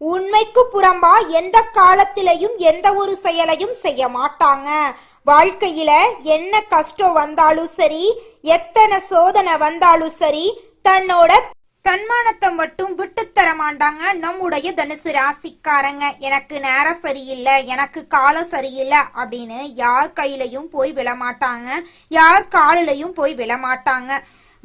உண்மைக்கு புறம்பா எந்த காலத்திலையும் எந்த ஒரு செயலையும் செய்ய மாட்டாங்க. வாழ்க்கையில என்ன கஷ்டம் வந்தாலும் சரி எத்தனை சோதனை வந்தாலும் சரி தன்னோட தன்மானத்தை மட்டும் விட்டு தர மாட்டாங்க. நம்முடைய தனுசு ராசிக்காரங்க எனக்கு நேரம் சரியில்லை எனக்கு காலம் சரியில்லை அப்படின்னு யார் கையிலையும் போய் விழமாட்டாங்க யார் காலிலையும் போய் விழமாட்டாங்க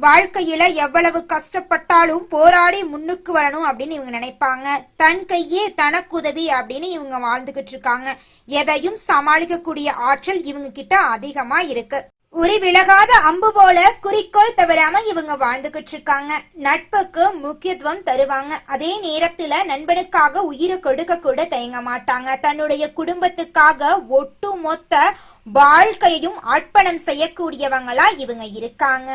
வாழ்க்கையில எவ்வளவு கஷ்டப்பட்டாலும் போராடி முன்னுக்கு வரணும் அப்படின்னு இவங்க நினைப்பாங்க. தன் கையே தனக்குதவி அப்படின்னு இவங்க வாழ்ந்துகிட்டு இருக்காங்க. எதையும் சமாளிக்கக்கூடிய ஆற்றல் இவங்க கிட்ட அதிகமா இருக்கு. உரி விலகாத அம்பு போல குறிக்கோள் தவறாம இவங்க வாழ்ந்துகிட்டு இருக்காங்க. நட்புக்கு முக்கியத்துவம் தருவாங்க. அதே நேரத்துல நண்பனுக்காக உயிரை கொடுக்க கூட தயங்க மாட்டாங்க. தன்னுடைய குடும்பத்துக்காக ஒட்டு மொத்த வாழ்க்கையையும் அர்ப்பணம் செய்யக்கூடியவங்களா இவங்க இருக்காங்க.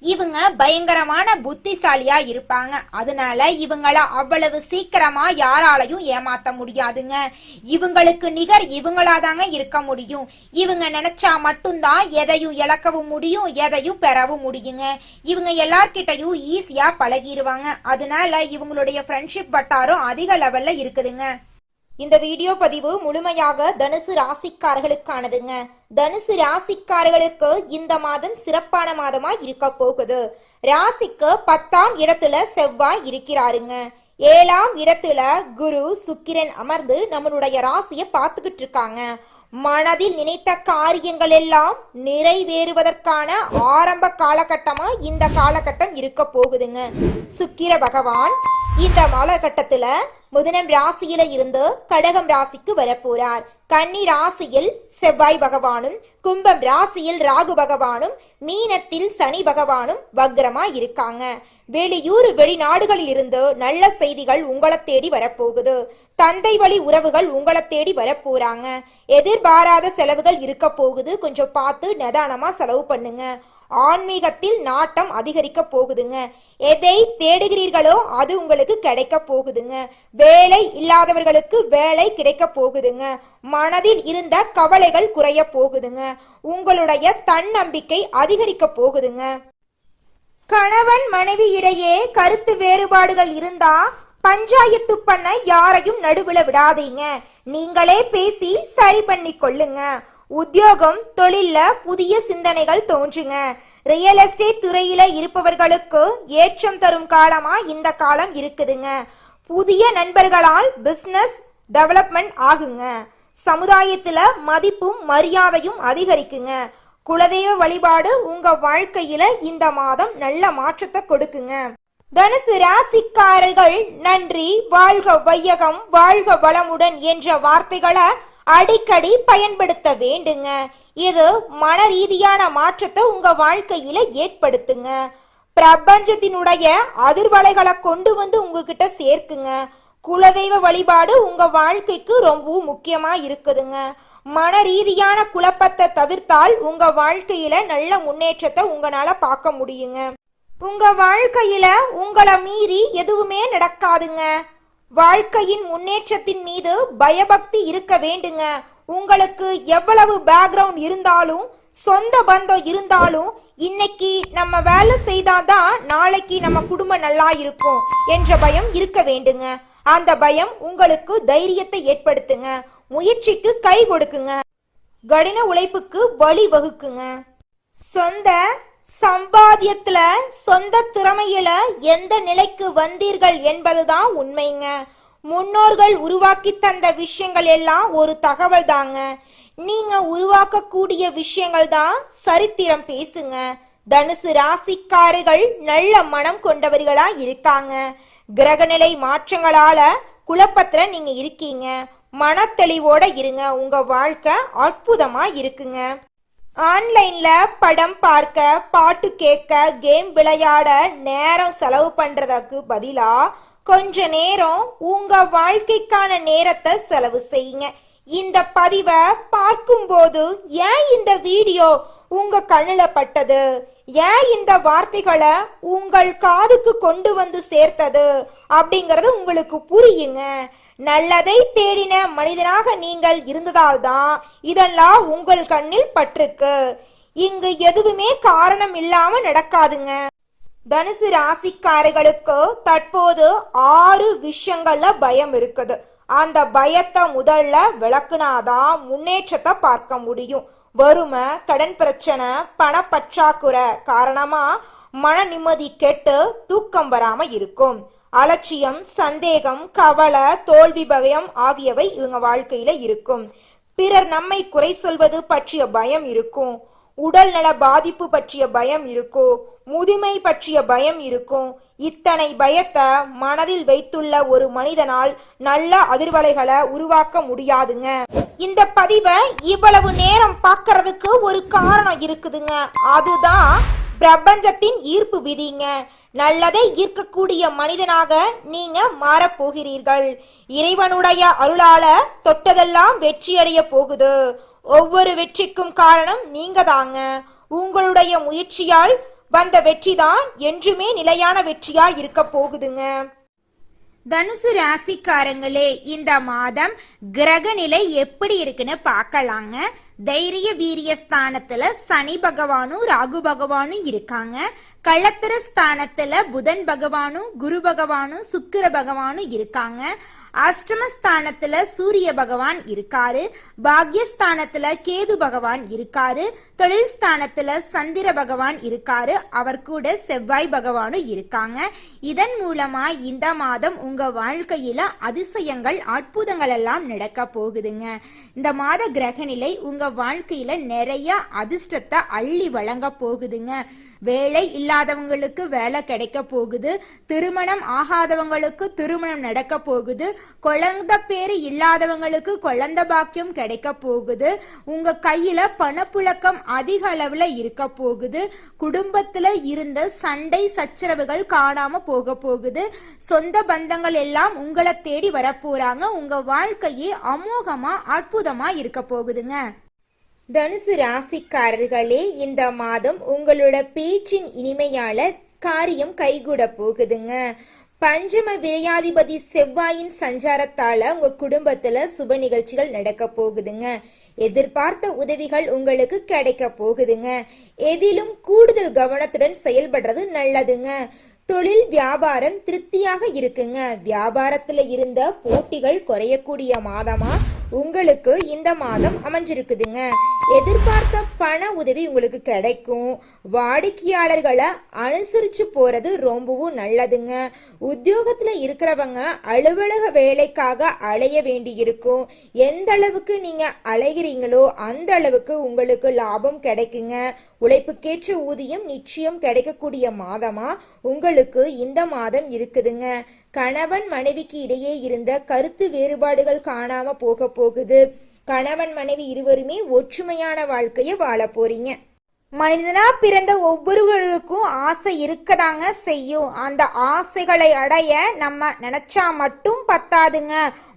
இவங்க பயங்கரமான புத்திசாலியா இருப்பாங்க. அதனால இவங்கள அவ்வளவு சீக்கிரமா யாராலையும் ஏமாத்த முடியாதுங்க. இவங்களுக்கு நிகர் இவங்களாதாங்க இருக்க முடியும். இவங்க நினைச்சா மட்டும்தான் எதையும் இழக்கவும் முடியும் எதையும் பெறவும் முடியுங்க. இவங்க எல்லார்கிட்டையும் ஈஸியா பழகிடுவாங்க அதனால இவங்களுடைய ஃப்ரெண்ட்ஷிப் வட்டாரம் அதிக லெவல்ல இருக்குதுங்க. இந்த வீடியோ பதிவு முழுமையாக தனுசு ராசிக்காரர்களுக்கானதுங்க. தனுசு ராசிக்காரர்களுக்கு இந்த மாதம் சிறப்பான மாதமா இருக்க போகுது. ராசிக்கு பத்தாம் இடத்துல செவ்வாய் இருக்கிறாருங்க. ஏழாம் இடத்துல குரு சுக்கிரன் அமர்ந்து நம்மளுடைய ராசியை பார்த்துக்கிட்டு இருக்காங்க. மனதில் நினைத்த காரியங்கள் எல்லாம் நிறைவேறுவதற்கான ஆரம்ப காலகட்டமா இந்த காலகட்டம் இருக்க போகுதுங்க. சுக்கிர பகவான் இந்த காலகட்டத்துல முதனம் ராசியில இருந்து கடகம் ராசிக்கு வரப்போறார். கன்னி ராசியில் செவ்வாய் பகவானும் கும்பம் ராசியில் ராகு பகவானும் மீனத்தில் சனி பகவானும் வக்ரமா இருக்காங்க. வெளியூர் வெளிநாடுகளில் இருந்து நல்ல செய்திகள் உங்களை தேடி வரப்போகுது. தந்தை வழி உறவுகள் உங்களை தேடி வரப்போறாங்க. எதிர்பாராத செலவுகள் இருக்க போகுது. கொஞ்சம் பார்த்து நிதானமா செலவு பண்ணுங்க. ஆன்மீகத்தில் நாட்டம் அதிகரிக்க போகுதுங்க. எதை தேடுகிறீர்களோ அது உங்களுக்கு கிடைக்க போகுதுங்க. வேலை இல்லாதவர்களுக்கு வேலை கிடைக்க போகுதுங்க. மனதில் இருந்த கவலைகள் குறைய போகுதுங்க. உங்களுடைய தன்னம்பிக்கை அதிகரிக்க போகுதுங்க. கணவன் மனைவி இடையே கருத்து வேறுபாடுகள் இருந்தா பஞ்சாயத்து பண்ண யாரையும் நடுவுல விடாதீங்க. நீங்களே பேசி சரி பண்ணி கொள்ளுங்க உத்தியோகம் தொழில்ல புதிய சிந்தனைகள் தோன்றுங்க. ரியல் எஸ்டேட் துறையில இருப்பவர்களுக்கு ஏற்றம் தரும் காலமா இந்த காலம் இருக்குதுங்க. புதிய நண்பர்களால் பிசினஸ் டெவலப்மெண்ட் ஆகுங்க. சமுதாயத்துல மதிப்பும் மரியாதையும் அதிகரிக்குங்க. குலதெய்வ வழிபாடு உங்க வாழ்க்கையில இந்த மாதம் நல்ல மாற்றத்தை கொடுக்குங்க. தனுசு ராசிக்காரர்கள் நன்றி வாழ்க வையகம் வாழ்க வளமுடன் என்ற வார்த்தைகளை அடிக்கடி பயன்படுத்த வேண்டுங்க. இது மன ரீதியான மாற்றத்தை உங்க வாழ்க்கையில ஏற்படுத்துங்க. பிரபஞ்சத்தினுடைய அதிர்வலைகளை கொண்டு வந்து உங்ககிட்ட சேர்க்குங்க. குலதெய்வ வழிபாடு உங்க வாழ்க்கைக்கு ரொம்பவும் முக்கியமா இருக்குதுங்க. மன ரீதியான குழப்பத்தை தவிர்த்தால் உங்க வாழ்க்கையில நல்ல முன்னேற்றத்தை உங்களால பார்க்க முடியுங்க. உங்க வாழ்க்கையில உங்களை மீறி எதுவுமே நடக்காதுங்க. வாழ்க்கையின் முன்னேற்றத்தின் மீது பயபக்தி இருக்க வேண்டுங்க. உங்களுக்கு எவ்வளவு பேக்ரவுண்ட் இருந்தாலும் சொந்த பந்தம் இருந்தாலும் இன்னைக்கு நம்ம வேலை செய்தாதான் நாளைக்கு நம்ம குடும்பம் நல்லா இருக்கும் என்ற பயம் இருக்க வேண்டுங்க. அந்த பயம் உங்களுக்கு தைரியத்தை ஏற்படுத்துங்க. முயற்சிக்கு கை கொடுக்குங்க. கடின உழைப்புக்கு வழி வகுக்குங்க. சொந்த சம்பாத்தியத்துல சொந்த திறமையில எந்த நிலைக்கு வந்தீர்கள் என்பதுதான் உண்மைங்க. முன்னோர்கள் உருவாக்கி தந்த விஷயங்கள் எல்லாம் ஒரு தகவல் தாங்க. நீங்க உருவாக்கக்கூடிய விஷயங்கள் தான் சரித்திரம் பேசுங்க. தனுசு ராசிக்காரர்கள் நல்ல மனம் கொண்டவர்களா இருக்காங்க. கிரகநிலை மாற்றங்களால குழப்பத்துல நீங்க இருக்கீங்க. மனத்தெளிவோட இருங்க. உங்க வாழ்க்கை அற்புதமா இருக்குங்க. ஆன்லைன்ல படம் பார்க்க பாட்டு கேட்க கேம் விளையாட நேரம் செலவு பண்றதுக்கு பதிலா கொஞ்ச நேரம் உங்க வாழ்க்கைக்கான நேரத்தை செலவு செய்யுங்க. இந்த பதிவை பார்க்கும்போது ஏன் இந்த வீடியோ உங்க கண்ணில் பட்டது? ஏன் இந்த வார்த்தைகளை உங்கள் காதுக்கு கொண்டு வந்து சேர்த்தது? அப்படிங்கறது உங்களுக்கு புரியுங்க. நல்லதை தேடின மனிதனாக நீங்கள் இருந்ததால்தான் இதெல்லாம் உங்கள் கண்ணில் பற்றுக்கு இங்கு எதுவுமே காரணம் இல்லாம நடக்காதுங்க. தனுசு ராசிக்காரர்களுக்கு தற்போது ஆறு விஷயங்கள்ல பயம் இருக்குது. அந்த பயத்தை முதல்ல விளக்குனாதான் முன்னேற்றத்தை பார்க்க முடியும். வறுமை கடன் பிரச்சனை பணப்பற்றாக்குறை காரணமா மன நிம்மதி கெட்டு தூக்கம் வராம இருக்கும். அலட்சியம் சந்தேகம் கவலை தோல்வி பயம் ஆகியவை இவங்க வாழ்க்கையில இருக்கும். பிறர் நம்மை குறை சொல்வது பற்றிய பயம் இருக்கும் உடல் நல பாதிப்பு பற்றிய பயம் இருக்கும் முதுமை பற்றிய பயம் இருக்கும் இத்தனை பயத்தை மனதில் வைத்துள்ள ஒரு மனிதனால் நல்ல அதிர்வலைகளை உருவாக்க முடியாதுங்க. இந்த பதிவை இவ்வளவு நேரம் பார்க்கறதுக்கு ஒரு காரணம் இருக்குதுங்க. அதுதான் பிரபஞ்சத்தின் ஈர்ப்பு விதிங்க. நல்லதை ஈர்க்கக்கூடிய மனிதனாக நீங்க மாறப்போகிறீர்கள் இறைவனுடைய அருளால தொட்டதெல்லாம் வெற்றியடைய போகுது. ஒவ்வொரு வெற்றிக்கும் காரணம் நீங்க தாங்க உங்களுடைய முயற்சியால் வந்த வெற்றி தான் என்றுமே நிலையான வெற்றியா இருக்க போகுதுங்க. தனுசு ராசிக்காரங்களே இந்த மாதம் கிரக நிலை எப்படி இருக்குன்னு பார்க்கலாங்க. தைரிய வீரிய ஸ்தானத்துல சனி பகவானும் ராகு பகவானும் இருக்காங்க. களத்திர ஸ்தானத்துல புதன் பகவானும் குரு பகவானும் சுக்கிர பகவானும் இருக்காங்க. அஷ்டமஸ்தானத்துல சூரிய பகவான் இருக்காரு. பாக்யஸ்தானத்துல கேது பகவான் இருக்காரு தொழில் ஸ்தானத்துல சந்திர பகவான் இருக்காரு அவர் கூட செவ்வாய் பகவானும் இருக்காங்க. இதன் மூலமா இந்த மாதம் உங்க வாழ்க்கையில அதிசயங்கள் அற்புதங்கள் எல்லாம் நடக்க போகுதுங்க. இந்த மாத கிரகநிலை உங்க வாழ்க்கையில நிறைய அதிர்ஷ்டத்தை அள்ளி வழங்க போகுதுங்க. வேலை இல்லாதவங்களுக்கு வேலை கிடைக்க போகுது திருமணம் ஆகாதவங்களுக்கு திருமணம் நடக்க போகுது குழந்த பேரு இல்லாதவங்களுக்கு குழந்த பாக்கியம் கிடைக்க போகுது உங்க கையில பணப்புழக்கம் அதிக அளவுல இருக்க போகுது குடும்பத்துல இருந்த சண்டை சச்சரவுகள் காணாம போக போகுது. சொந்த பந்தங்கள் எல்லாம் உங்களை தேடி வரப்போறாங்க. உங்க வாழ்க்கையே அமோகமா அற்புதமா இருக்க போகுதுங்க. தனுசு ராசிக்காரர்களே இந்த மாதம் உங்களோட பேச்சின் இனிமையால காரியம் கைகூட போகுதுங்க. பஞ்சம விரையாதிபதி செவ்வாயின் சஞ்சாரத்தால உங்க குடும்பத்துல சுப நிகழ்ச்சிகள் நடக்க போகுதுங்க. எதிர்பார்த்த உதவிகள் உங்களுக்கு கிடைக்க போகுதுங்க. எதிலும் கூடுதல் கவனத்துடன் செயல்படுறது நல்லதுங்க. தொழில் வியாபாரம் திருப்தியாக இருக்குங்க. வியாபாரத்துல இருந்த போட்டிகள் குறையக்கூடிய மாதமா உங்களுக்கு இந்த மாதம் அமைஞ்சிருக்குதுங்க. எதிர்பார்த்த பண உதவி உங்களுக்கு கிடைக்கும். வாடிக்கையாளர்களை அனுசரிச்சு போறது ரொம்பவும் நல்லதுங்க. உத்தியோகத்துல இருக்கிறவங்க அலுவலக வேலைக்காக அலைய வேண்டி இருக்கும் எந்த அளவுக்கு நீங்க அலைகிறீங்களோ அந்த அளவுக்கு உங்களுக்கு லாபம் கிடைக்குங்க. உழைப்புக்கேற்ற ஊதியம் நிச்சயம் கிடைக்கக்கூடிய மாதமா உங்களுக்கு இந்த மாதம் இருக்குதுங்க. கணவன் மனைவிக்கு இடையே இருந்த கருத்து வேறுபாடுகள் காணாம போக போகுது. கணவன் மனைவி இருவருமே ஒற்றுமையான வாழ்க்கையை வாழ போறீங்க. மனிதனா பிறந்த ஒவ்வொருவருக்கும் ஆசை இருக்கதாங்க செய்யும். அந்த ஆசைகளை அடைய நம்ம நினைச்சா மட்டும் பத்தாதுங்க.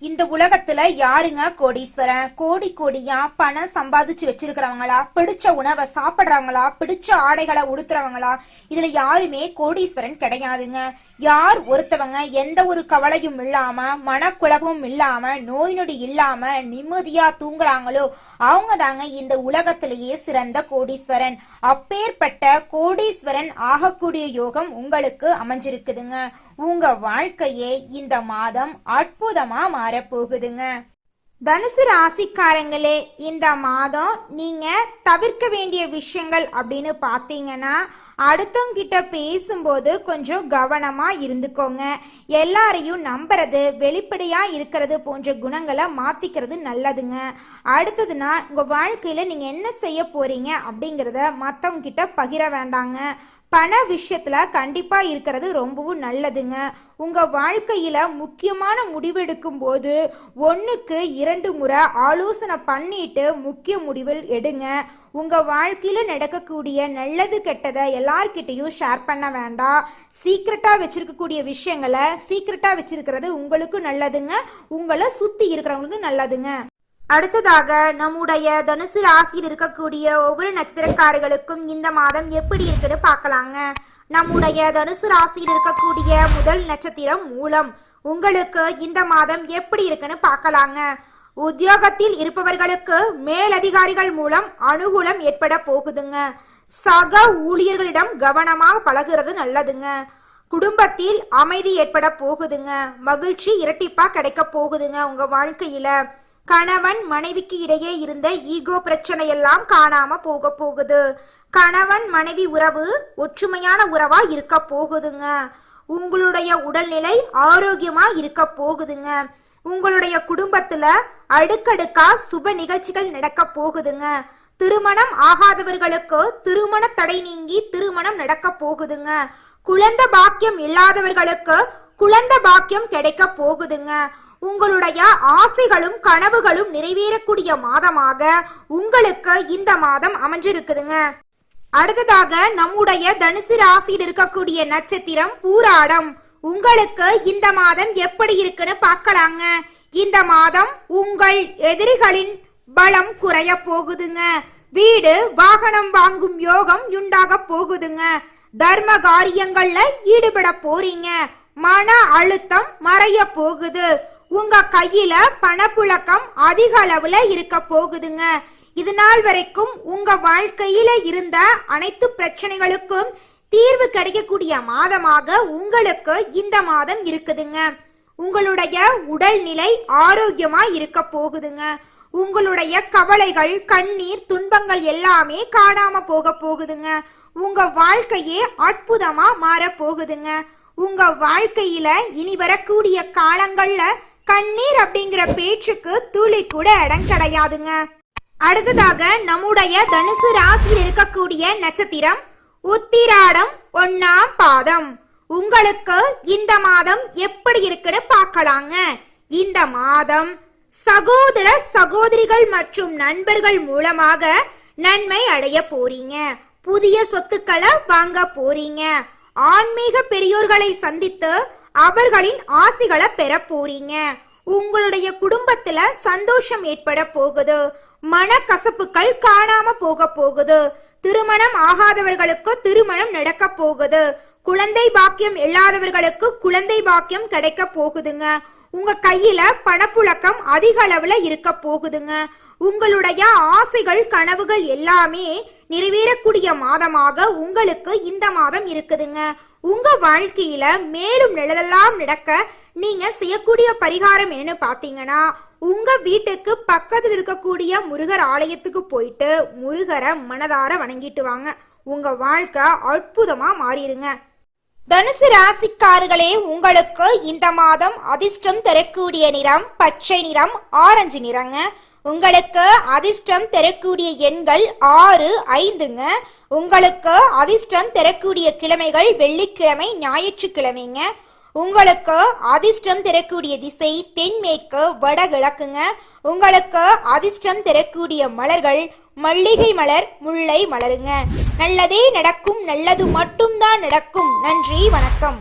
இந்த உலகத்துல யாருங்க கோடீஸ்வரன்? கோடி கோடியா பணம் சம்பாதிச்சு வச்சிருக்கிறவங்களா? பிடிச்ச உணவை சாப்பிடுறவங்களா? பிடிச்ச ஆடைகளை உடுத்துறவங்களா? இதுல யாருமே கோடீஸ்வரன் கிடையாதுங்க. யார் ஒருத்தவங்க எந்த ஒரு கவலையும் இல்லாம மனக்குழப்பும் இல்லாம நோய் நொடி இல்லாம நிம்மதியா தூங்குறாங்களோ அவங்க தாங்க இந்த உலகத்திலேயே சிறந்த கோடீஸ்வரன். அப்பேற்பட்ட கோடீஸ்வரன் ஆகக்கூடிய யோகம் உங்களுக்கு அமைஞ்சிருக்குதுங்க. உங்க வாழ்க்கையே இந்த மாதம் அற்புதமா மாறப்போகுதுங்க. தனுசு ராசிக்காரங்களே இந்த மாதம் நீங்க தவிர்க்க வேண்டிய விஷயங்கள் அப்படின்னு பார்த்தீங்கன்னா அடுத்தவங்க கிட்ட பேசும்போது கொஞ்சம் கவனமா இருந்துக்கோங்க. எல்லாரையும் நம்புறது வெளிப்படையா இருக்கிறது போன்ற குணங்களை மாத்திக்கிறது நல்லதுங்க. அடுத்ததுன்னா உங்க வாழ்க்கையில நீங்க என்ன செய்ய போறீங்க அப்படிங்கிறத மற்றவங்க கிட்ட பகிர வேண்டாங்க. பண விஷயத்தில் கண்டிப்பாக இருக்கிறது ரொம்பவும் நல்லதுங்க. உங்கள் வாழ்க்கையில் முக்கியமான முடிவெடுக்கும் போது ஒன்றுக்கு இரண்டு முறை ஆலோசனை பண்ணிட்டு முக்கிய முடிவில் எடுங்க. உங்கள் வாழ்க்கையில் நடக்கக்கூடிய நல்லது கெட்டதை எல்லார்கிட்டையும் ஷேர் பண்ண வேண்டாம். சீக்ரெட்டாக வச்சுருக்கக்கூடிய விஷயங்களை சீக்ரெட்டாக வச்சுருக்கிறது உங்களுக்கும் நல்லதுங்க. உங்களை சுற்றி இருக்கிறவங்களுக்கும் நல்லதுங்க. அடுத்ததாக நம்முடைய தனுசு ராசியில் இருக்கக்கூடிய ஒவ்வொரு நட்சத்திரக்காரர்களுக்கும் இந்த மாதம் எப்படி இருக்குன்னு பார்க்கலாங்க. நம்முடைய தனுசு ராசியில் இருக்கக்கூடிய முதல் நட்சத்திரம் மூலம். உங்களுக்கு இந்த மாதம் எப்படி இருக்குன்னு பார்க்கலாங்க. உத்தியோகத்தில் இருப்பவர்களுக்கு மேலதிகாரிகள் மூலம் அனுகூலம் ஏற்பட போகுதுங்க. சக ஊழியர்களிடம் கவனமாக பழகுறது நல்லதுங்க. குடும்பத்தில் அமைதி ஏற்பட போகுதுங்க. மகிழ்ச்சி இரட்டிப்பா கிடைக்க போகுதுங்க உங்க வாழ்க்கையில. கணவன் மனைவிக்கு இடையே இருந்த ஈகோ பிரச்சனையெல்லாம் காணாம போக போகுது. கணவன் மனைவி உறவு ஒற்றுமையான உறவா இருக்க போகுதுங்க. உங்களுடைய உடல்நிலை ஆரோக்கியமா இருக்க போகுதுங்க. உங்களுடைய குடும்பத்துல அடுக்கடுக்கா சுப நிகழ்ச்சிகள் நடக்க போகுதுங்க. திருமணம் ஆகாதவர்களுக்கு திருமண தடை நீங்கி திருமணம் நடக்க போகுதுங்க. குழந்தை பாக்கியம் இல்லாதவர்களுக்கு குழந்தை பாக்கியம் கிடைக்க போகுதுங்க. உங்களுடைய ஆசைகளும் கனவுகளும் நிறைவேறக்கூடிய மாதமாக உங்களுக்கு இந்த மாதம் அமைஞ்சிருக்குதுங்க. அடுத்ததாக நம்முடைய தனுசு ராசியில் இருக்கக்கூடிய நட்சத்திரம் பூராடம். உங்களுக்கு இந்த மாதம் எப்படி இருக்குன்னு பார்க்கலாங்க. இந்த மாதம் உங்கள் எதிரிகளின் பலம் குறைய போகுதுங்க. வீடு வாகனம் வாங்கும் யோகம் உண்டாக போகுதுங்க. தர்ம காரியங்கள்ல ஈடுபட போறீங்க. மன அழுத்தம் மறைய போகுது. உங்க கையில பணப்புழக்கம் அதிக அளவுல இருக்க போகுதுங்க. இது நாள் வரைக்கும் உங்க வாழ்க்கையில இருந்த அனைத்து பிரச்சனைகளுக்கும் தீர்வு கிடைக்கக்கூடிய மாதமாக உங்களுக்கு இந்த மாதம் இருக்குதுங்க. உங்களுடைய உடல்நிலை ஆரோக்கியமா இருக்க போகுதுங்க. உங்களுடைய கவலைகள் கண்ணீர் துன்பங்கள் எல்லாமே காணாம போக போகுதுங்க. உங்க வாழ்க்கையே அற்புதமா மாற போகுதுங்க. உங்க வாழ்க்கையில இனி வரக்கூடிய காலங்கள்ல கண்ணீர் அப்படிங்கிற பேச்சுக்கு துளி கூட இடம் கிடையாதுங்க. அடுத்ததாக நம்முடைய தனுசு ராசியில் இருக்கக்கூடிய நட்சத்திரம் உத்திராடம் ஒன்னாம் பாதம். உங்களுக்கு இந்த மாதம் எப்படி இருக்குன்னு பார்க்கலாங்க. இந்த மாதம் சகோதர சகோதரிகள் மற்றும் நண்பர்கள் மூலமாக நன்மை அடைய போறீங்க. புதிய சொத்துக்களை வாங்க போறீங்க. ஆன்மீக பெரியோர்களை சந்தித்து அவர்களின் ஆசிகளை பெற போறீங்க. உங்களுடைய குடும்பத்துல சந்தோஷம் ஏற்பட போகுது. மனக்கசப்புகள் காணாம போக போகுது. திருமணம் ஆகாதவர்களுக்கு திருமணம் நடக்க போகுது. குழந்தை பாக்கியம் இல்லாதவர்களுக்கு குழந்தை பாக்கியம் கிடைக்க போகுதுங்க. உங்க கையில பணப்புழக்கம் அதிக அளவுல இருக்க போகுதுங்க. உங்களுடைய ஆசைகள் கனவுகள் எல்லாமே நிறைவேறக்கூடிய மாதமாக உங்களுக்கு இந்த மாதம் இருக்குதுங்க. உங்க வாழ்க்கையில மேலும் நிழலெல்லாம் நடக்க நீங்க செய்யக்கூடிய பரிகாரம் என்னன்னு பாத்தீங்கன்னா உங்க வீட்டுக்கு பக்கத்தில் இருக்கக்கூடிய முருகர் ஆலயத்துக்கு போயிட்டு முருகரை மனதார வணங்கிட்டு வாங்க. உங்க வாழ்க்கை அற்புதமா மாறிடுங்க. தனுசு ராசிக்காரர்களே உங்களுக்கு இந்த மாதம் அதிர்ஷ்டம் தரக்கூடிய நிறம் பச்சை நிறம் ஆரஞ்சு நிறங்க. உங்களுக்கு அதிர்ஷ்டம் தரக்கூடிய எண்கள் ஆறு ஐந்துங்க. உங்களுக்கு அதிர்ஷ்டம் தரக்கூடிய கிழமைகள் வெள்ளிக்கிழமை ஞாயிற்றுக்கிழமைங்க. உங்களுக்கு அதிர்ஷ்டம் தரக்கூடிய திசை தென்மேற்கு வடகிழக்குங்க. உங்களுக்கு அதிர்ஷ்டம் தரக்கூடிய மலர்கள் மல்லிகை மலர் முல்லை மலருங்க. நல்லதே நடக்கும் நல்லது மட்டும்தான் நடக்கும். நன்றி வணக்கம்.